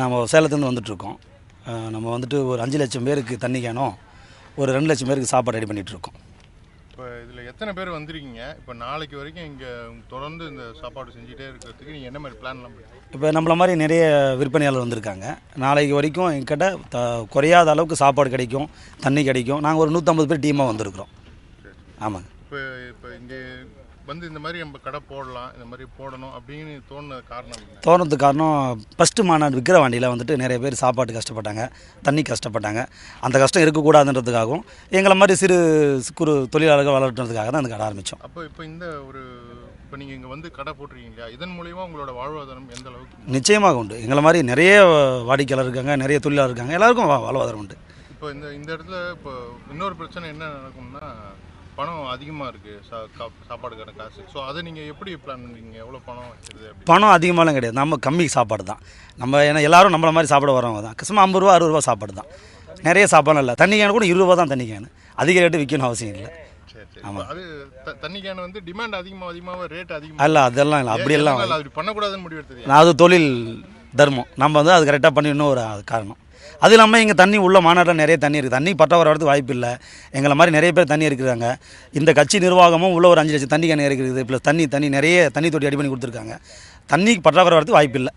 நம்ம சேலத்துலேருந்து வந்துட்டுருக்கோம். நம்ம வந்துட்டு ஒரு அஞ்சு லட்சம் பேருக்கு தண்ணி கேனோம் ஒரு ரெண்டு லட்சம் பேருக்கு சாப்பாடு ரெடி பண்ணிகிட்ருக்கோம் இப்போ இதில் எத்தனை பேர் வந்திருக்கீங்க? இப்போ நாளைக்கு வரைக்கும் இங்கே தொடர்ந்து இந்த சாப்பாடு செஞ்சுட்டே இருக்கிறதுக்கு நீங்கள் என்ன மாதிரி பிளான்லாம் இப்போ நம்மள மாதிரி நிறைய விற்பனையாளர் வந்திருக்காங்க. நாளைக்கு வரைக்கும் எங்கிட்ட த குறையாத அளவுக்கு சாப்பாடு கிடைக்கும் தண்ணி கிடைக்கும். நாங்கள் ஒரு நூற்றம்பது பேர் டீமாக வந்திருக்கிறோம். ஆமாங்க. இப்போ இப்போ இங்கே வந்து இந்த மாதிரி நம்ம கடை போடலாம் இந்த மாதிரி போடணும் அப்படின்னு தோணுன காரணம் தோறதுக்கு காரணம் ஃபஸ்ட்டு மாநாடு விக்கிரவாண்டியில் வந்துட்டு நிறைய பேர் சாப்பாட்டு கஷ்டப்பட்டாங்க தண்ணி கஷ்டப்பட்டாங்க. அந்த கஷ்டம் இருக்கக்கூடாதுன்றதுக்காகவும் எங்களை மாதிரி சிறு குறு தொழிலாளர்கள் வளர்த்துறதுக்காக தான் அந்த கடை ஆரம்பித்தோம் அப்போ இப்போ இந்த ஒரு இப்போ நீங்கள் இங்கே வந்து கடை போட்டிருக்கீங்க இல்லையா? இதன் மூலியமா உங்களோட வாழ்வாதாரம் எந்த அளவுக்கு நிச்சயமாக உண்டு. எங்களை மாதிரி நிறைய வாடிக்கையாளர் இருக்காங்க நிறைய தொழிலாளர் இருக்காங்க எல்லாருக்கும் வா- வாழ்வாதாரம் உண்டு. இப்போ இந்த இந்த இடத்துல இப்போ இன்னொரு பிரச்சனை என்ன நடக்கும்னா பணம் அதிகமாக இருக்குது சாப்பாடுக்கான காசு. ஸோ அதை நீங்கள் எப்படி பிளான் பண்ணுறீங்க எவ்வளோ பணம் வச்சுருது பணம் அதிகமாலாம் கிடையாது. நம்ம கம்மி சாப்பாடு தான். நம்ம ஏன்னா எல்லாரும் நம்மள மாதிரி சாப்பிட வரவங்க தான். கஷ்டமாக ஐம்பது ரூபா அறுபது ரூபா சாப்பாடு தான். நிறைய சாப்பாடு இல்லை. தண்ணி கேன் கூட இருபது ரூபா தான் தண்ணி கேன். அதிக ரேட்டு விற்கணும் அவசியம் இல்லை. இப்போ அது தண்ணி கேன் வந்து டிமாண்ட் அதிகமாக அதிகமாக ரேட் அதிகமாக அல்ல அதெல்லாம் இல்லை. அப்படியெல்லாம் அப்படி பண்ணக்கூடாதுன்னு முடிவு எடுத்தது நான் அது தொழில் தர்மம். நம்ம வந்து அது கரெக்டாக பண்ணிடணும் ஒரு காரணம். அது இல்லாமல் இங்கே தண்ணி உள்ள மாநாட்டில் நிறைய தண்ணி இருக்குது தண்ணி பற்றாவர வரதுக்கு வாய்ப்பு இல்லை. எங்களை மாதிரி நிறைய பேர் தண்ணி இருக்கிறாங்க இந்த கட்சி நிர்வாகமும் உள்ள ஒரு அஞ்சு லட்சம் தண்ணி கேன் இருக்குது ப்ளஸ் தண்ணி தண்ணி நிறைய தண்ணி தொட்டி அடி பண்ணி கொடுத்துருக்காங்க. தண்ணி பற்றாக்குறை வரது வாய்ப்பு இல்லை.